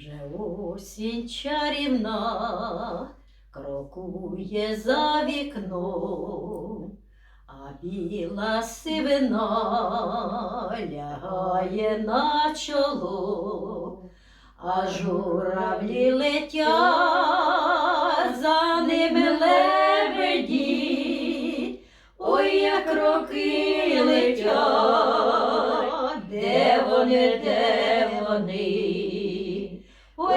Вже осінь чарівна крокує за вікном, а біла сивина лягає на чоло, а журавлі летять, за ними лебеді, ой, як роки летять, де вони, де вони?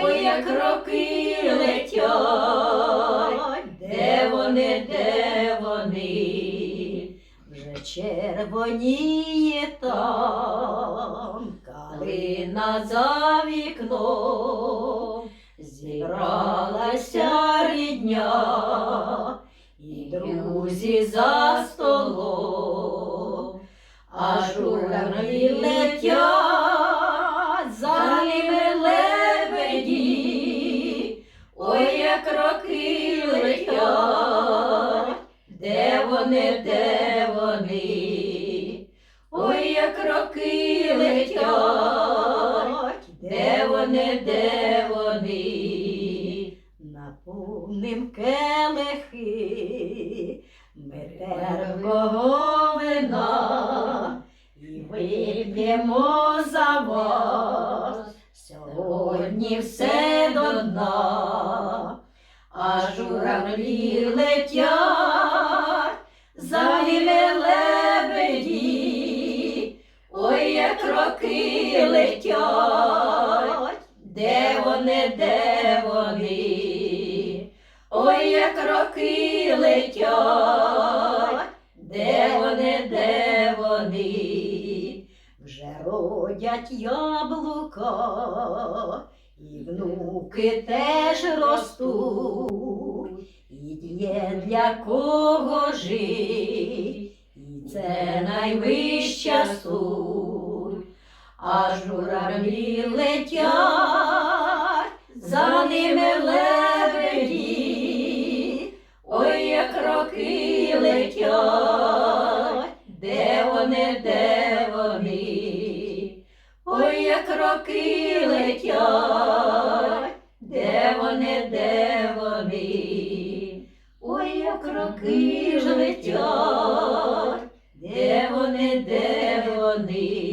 Ой, як роки летять, де вони, де вони? Вже червоніє там, калина за вікном, зібралася рідня. І друзі за столом, а журавлі летять, вони, де вони, ой, як роки летять, де вони, де вони, наповним келихи, ми терпкого вина. І вип'ємо за вас. Сьогодні все до дна, а журавлі летять, роки летять, де вони, де вони, ой, як роки летять, де вони, де вони, вже родять яблука, і внуки теж ростуть, і є для кого жить, і це найвища суть, а журавлі летять, за ними лебеді, ой, як роки летять, де вони, де вони, ой, як роки летять, де вони, де вони, ой, як роки ж летять, де вони, де вони.